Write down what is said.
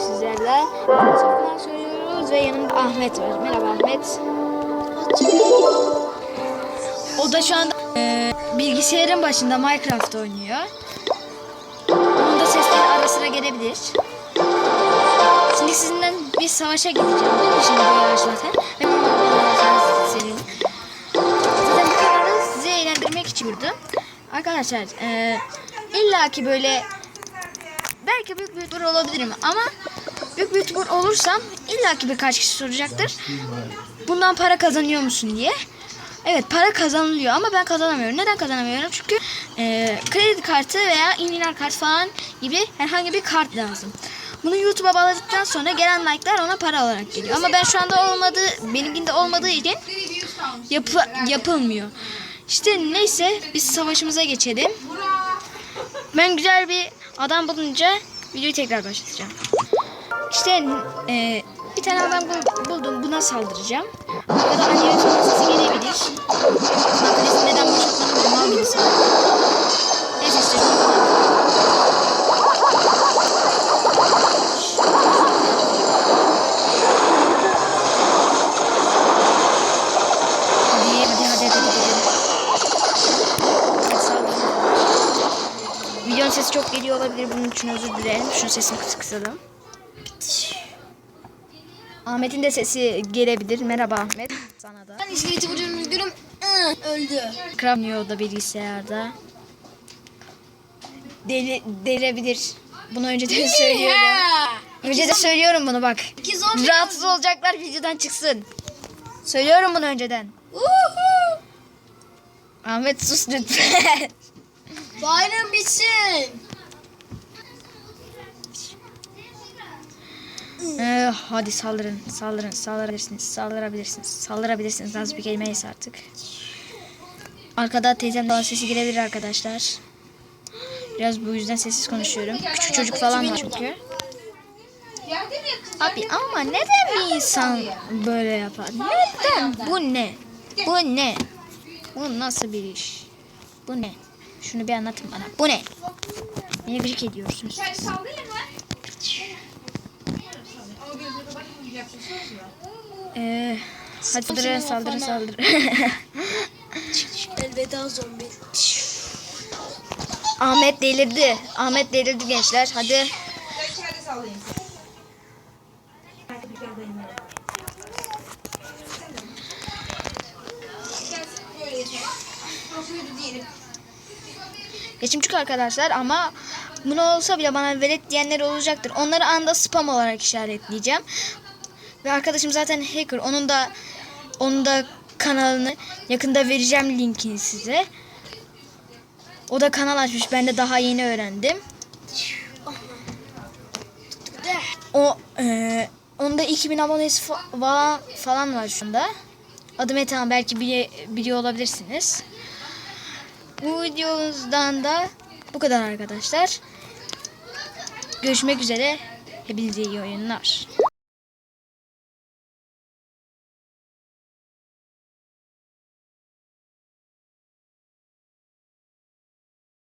sizlerle. Çocuklar söylüyoruz ve yanımda Ahmet var. Merhaba Ahmet. O da şu anda e, bilgisayarın başında Minecraft oynuyor. Onun da sesleri ara sıra gelebilir. Şimdi sizinle bir savaşa gideceğim. Şimdi yarış zaten? Onu senin. Zaten bu kanalı sizi eğlendirmek için kurdum. Arkadaşlar e, illaki böyle belki büyük bir YouTuber olabilirim ama büyük bir YouTuber olursam illaki birkaç kişi soracaktır. Bundan para kazanıyor musun diye. Evet para kazanılıyor ama ben kazanamıyorum. Neden kazanamıyorum? Çünkü e, kredi kartı veya indiler kartı falan gibi herhangi bir kart lazım. Bunu YouTube'a bağladıktan sonra gelen like'lar ona para olarak geliyor. Ama ben şu anda olmadığı, benimkinde olmadığı için yapı, yapılmıyor. İşte neyse biz savaşımıza geçelim. Ben güzel bir adam bulunca videoyu tekrar başlatacağım. İşte e, bir tane adam bul- buldum. Buna saldıracağım. Arkadan yönetmenin sesi gelebilir. Bakın neden boşaltmanın mal gibi Videonun sesi çok geliyor olabilir. Bunun için özür dilerim. Şunun sesini kıs kısalım. Ahmet'in de sesi gelebilir. Merhaba Ahmet. Sana da. Ben iskeleti vuruyorum üzgünüm. Öldü. Kramıyor da bilgisayarda. Deli, delebilir. Bunu önceden söylüyorum. Önce de söylüyorum bunu bak. İki zombi. Rahatsız olacaklar videodan çıksın. Söylüyorum bunu önceden. Ahmet sus lütfen. Bayram bitsin. Ee, hadi saldırın, saldırın, saldırabilirsiniz, saldırabilirsiniz, saldırabilirsiniz. Az bir kelimeyiz artık. Arkada teyzem daha sesi gelebilir arkadaşlar. Biraz bu yüzden sessiz konuşuyorum. Küçük çocuk falan var çünkü. Abi ama neden bir insan böyle yapar? Neden? Bu ne? Bu ne? Bu nasıl bir iş? Bu ne? Şunu bir anlatın bana. Bu ne? Beni gıcık ediyorsunuz. Ee, hadi saldırın saldırın saldırın. Elveda zombi. Ahmet delirdi. Ahmet delirdi gençler. Hadi. Geçim çık arkadaşlar ama bunu olsa bile bana velet diyenler olacaktır. Onları anda spam olarak işaretleyeceğim. Ve arkadaşım zaten hacker. Onun da onun da kanalını yakında vereceğim linkini size. O da kanal açmış. Ben de daha yeni öğrendim. O e, onda 2000 abonesi fa- falan, falan var şu anda. Adı Metehan belki bili- biliyor olabilirsiniz. Bu videomuzdan da bu kadar arkadaşlar. Görüşmek üzere. Hepinize iyi oyunlar.